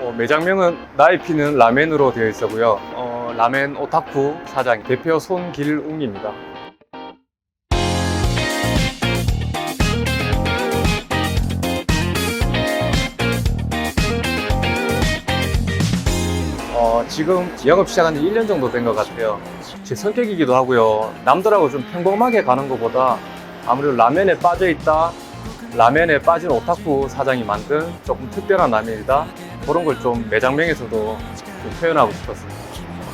어, 매장명은 나의 피는 라멘으로 되어 있었고요. 어, 라멘 오타쿠 사장 대표 손길웅입니다. 어, 지금 영업 시작한 지 1년 정도 된 것 같아요. 제 성격이기도 하고요. 남들하고 좀 평범하게 가는 것보다 아무래도 라면에 빠져 있다. 라면에 빠진 오타쿠 사장이 만든 조금 특별한 라면이다. 그런 걸 좀 매장명에서도 좀 표현하고 싶었습니다.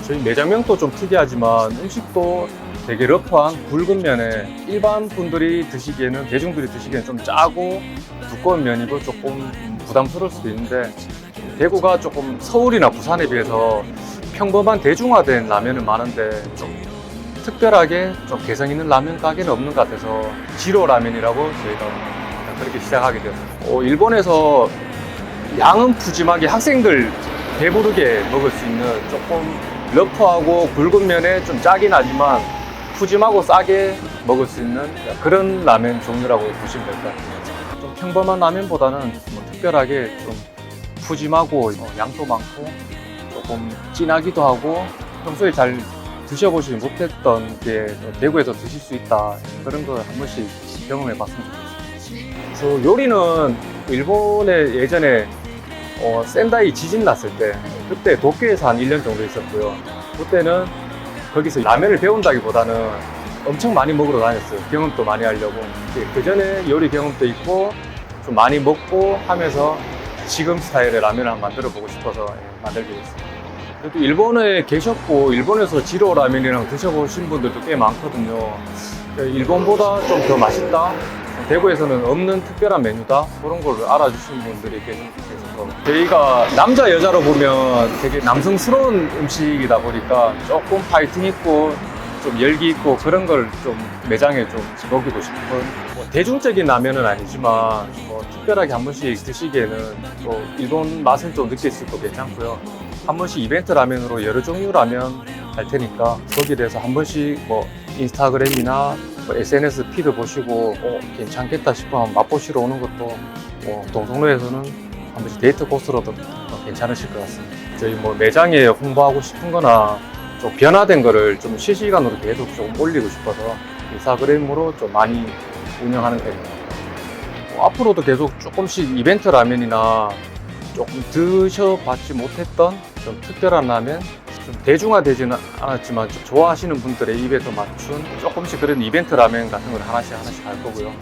저희 매장명도 좀 특이하지만 음식도 되게 러프한 굵은 면에 일반 분들이 드시기에는 대중들이 드시기에는 좀 짜고 두꺼운 면이고 조금 부담스러울 수도 있는데 대구가 조금 서울이나 부산에 비해서 평범한 대중화된 라면은 많은데 좀 특별하게 좀 개성 있는 라면 가게는 없는 것 같아서 지로 라면이라고 저희가 그렇게 시작하게 되었습니다. 어, 일본에서 양은 푸짐하게 학생들 배부르게 먹을 수 있는 조금 러프하고 굵은 면에 좀 짜긴 하지만 푸짐하고 싸게 먹을 수 있는 그런 라면 종류라고 보시면 될 것 같아요. 좀 평범한 라면보다는 뭐 특별하게 좀 푸짐하고 어, 양도 많고 조금 진하기도 하고 평소에 잘 드셔보지 못했던 게 대구에서 드실 수 있다 그런 걸 한 번씩 경험해 봤으면 좋겠습니다. 그래서 요리는 일본에 예전에 어, 센다이 지진 났을 때 그때 도쿄에서 한 1년 정도 있었고요. 그때는 거기서 라면을 배운다기보다는 엄청 많이 먹으러 다녔어요. 경험도 많이 하려고. 그 전에 요리 경험도 있고 좀 많이 먹고 하면서 지금 스타일의 라면을 한번 만들어 보고 싶어서 예, 만들게 됐습니다. 그래도 일본에 계셨고 일본에서 지로 라면이랑 드셔보신 분들도 꽤 많거든요. 그 일본보다 좀 더 맛있다. 대구에서는 없는 특별한 메뉴다. 그런 걸 알아주신 분들이 계셔서 저희가 남자 여자로 보면 되게 남성스러운 음식이다 보니까 조금 파이팅 있고 좀 열기 있고 그런 걸 좀 매장에 좀 먹이고 싶은 뭐 대중적인 라면은 아니지만 뭐 특별하게 한 번씩 드시기에는 또 일본 맛을 좀 느낄 수도 괜찮고요. 한 번씩 이벤트 라면으로 여러 종류 라면 할 테니까 거기에 대해서 한 번씩 뭐 인스타그램이나 뭐 SNS 피드 보시고 어, 괜찮겠다 싶으면 맛보시러 오는 것도 뭐 동성로에서는 한 번씩 데이트 코스로도 어, 괜찮으실 것 같습니다. 저희 뭐 매장에 홍보하고 싶은 거나 좀 변화된 거를 좀 실시간으로 계속 좀 올리고 싶어서 인스타그램으로 좀 많이 운영하는 편입니다. 뭐 앞으로도 계속 조금씩 이벤트 라면이나 조금 드셔봤지 못했던 좀 특별한 라면 좀 대중화되지는 않았지만 좀 좋아하시는 분들의 입에도 맞춘 조금씩 그런 이벤트 라면 같은 걸 하나씩 하나씩 할 거고요.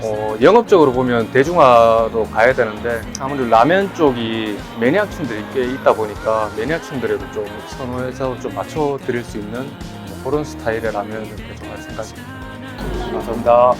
어, 영업적으로 보면 대중화로 가야 되는데 아무래도 라면 쪽이 매니아층들이 꽤 있다 보니까 매니아층들에도 좀 선호해서 좀 맞춰 드릴 수 있는 그런 스타일의 라면을 계속 할 생각입니다. 감사합니다.